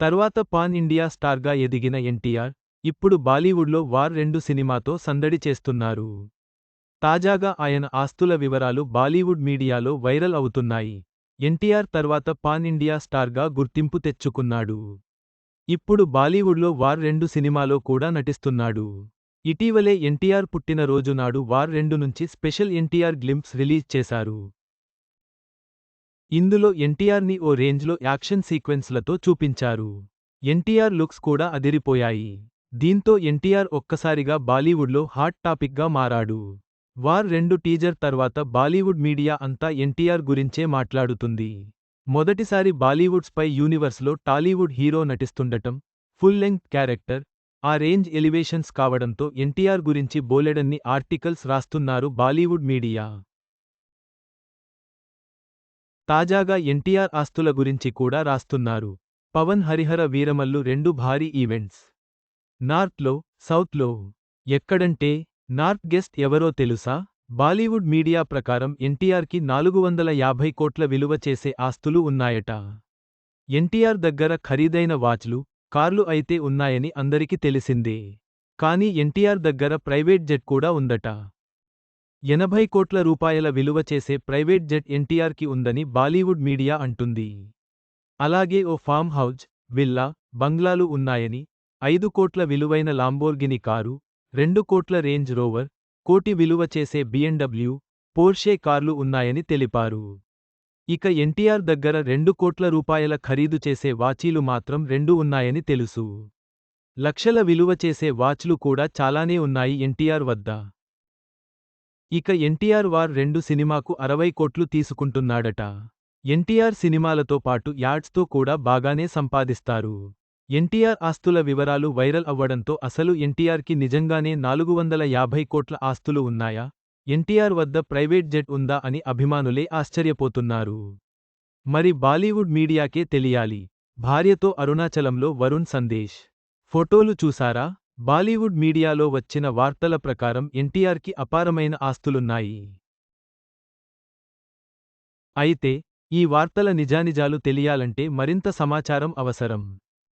తర్వాత pan India స్టార్గా ఎదిగిన ఎన్టీఆర్ ఇప్పుడు బాలీవుడ్లో వార్ రెండు సినిమాతో సందడి చేస్తున్నారు. తాజాగా ఆయన ఆస్తుల వివరాలు బాలీవుడ్ మీడియాలో వైరల్ అవుతున్నాయి. ఎన్టీఆర్ తర్వాత పాన్ ఇండియా స్టార్గా గుర్తింపు తెచ్చుకున్నాడు. ఇప్పుడు బాలీవుడ్లో వార్ రెండు సినిమాలో కూడా నటిస్తున్నాడు. ఇటీవలే ఎన్టీఆర్ పుట్టినరోజు నాడు వార్ రెండు నుంచి స్పెషల్ ఎన్టీఆర్ గ్లింప్స్ రిలీజ్ చేశారు. ఇందులో ఎన్టీఆర్ని ఓ రేంజ్లో యాక్షన్ సీక్వెన్స్లతో చూపించారు. ఎన్టీఆర్ లుక్స్ కూడా అదిరిపోయాయి. దీంతో ఎన్టీఆర్ ఒక్కసారిగా బాలీవుడ్లో హాట్ టాపిక్గా మారాడు. వార్ రెండు టీజర్ తర్వాత బాలీవుడ్ మీడియా అంతా ఎన్టీఆర్ గురించే మాట్లాడుతుంది. మొదటిసారి బాలీవుడ్ స్పై యూనివర్స్లో టాలీవుడ్ హీరో నటిస్తుండటం ఫుల్ లెంగ్త్ క్యారెక్టర్ ఆ రేంజ్ ఎలివేషన్స్ కావడంతో ఎన్టీఆర్ గురించి బోలెడన్ని ఆర్టికల్స్ రాస్తున్నారు బాలీవుడ్ మీడియా. తాజాగా ఎన్టీఆర్ ఆస్తుల గురించి కూడా రాస్తున్నారు. పవన్ హరిహర వీరమల్లు రెండు భారీ ఈవెంట్స్. నార్త్లో సౌత్లో ఎక్కడంటే నార్త్ గెస్ట్ ఎవరో తెలుసా? బాలీవుడ్ మీడియా ప్రకారం ఎన్టీఆర్కి నాలుగు వందల యాభై కోట్ల విలువ చేసే ఆస్తులు ఉన్నాయట. ఎన్టీఆర్ దగ్గర ఖరీదైన వాచ్లు కార్లు అయితే ఉన్నాయని అందరికీ తెలిసిందే. కానీ ఎన్టీఆర్ దగ్గర ప్రైవేట్ జెట్ కూడా ఉందట. ఎనభై కోట్ల రూపాయల విలువ చేసే ప్రైవేట్ జెట్ ఎన్టీఆర్కి ఉందని బాలీవుడ్ మీడియా అంటుంది. అలాగే ఓ ఫామ్ హౌజ్ విల్లా బంగ్లాలు ఉన్నాయని ఐదు కోట్ల విలువైన లాంబోర్గిని కారు రెండు కోట్ల రేంజ్ రోవర్ కోటి విలువ చేసే బిఎండబ్ల్యూ పోర్షే కార్లు ఉన్నాయని తెలిపారు. ఇక ఎన్టీఆర్ దగ్గర రెండు కోట్ల రూపాయల ఖరీదు చేసే వాచీలు మాత్రం రెండు ఉన్నాయని తెలుసు. లక్షల విలువ చేసే వాచ్లు కూడా చాలానే ఉన్నాయి ఎన్టీఆర్ వద్ద. ఇక ఎన్టీఆర్ వార్ రెండు సినిమాకు అరవై కోట్లు తీసుకుంటున్నాడట. ఎన్టీఆర్ సినిమాలతో పాటు యాడ్స్తో కూడా బాగానే సంపాదిస్తారు. ఎన్టీఆర్ ఆస్తుల వివరాలు వైరల్ అవ్వడంతో అసలు ఎన్టీఆర్కి నిజంగానే నాలుగు వందల యాభై కోట్ల ఆస్తులు ఉన్నాయా? ఎన్టీఆర్ వద్ద ప్రైవేట్ జెట్ ఉందా అని అభిమానులే ఆశ్చర్యపోతున్నారు. మరి బాలీవుడ్ మీడియాకే తెలియాలి. భార్యతో అరుణాచలంలో వరుణ్ సందేశ్. ఫోటోలు చూసారా? బాలీవుడ్ మీడియాలో వచ్చిన వార్తల ప్రకారం ఎన్టీఆర్కి అపారమైన ఆస్తులున్నాయి. అయితే ఈ వార్తల నిజానిజాలు తెలియాలంటే మరింత సమాచారం అవసరం.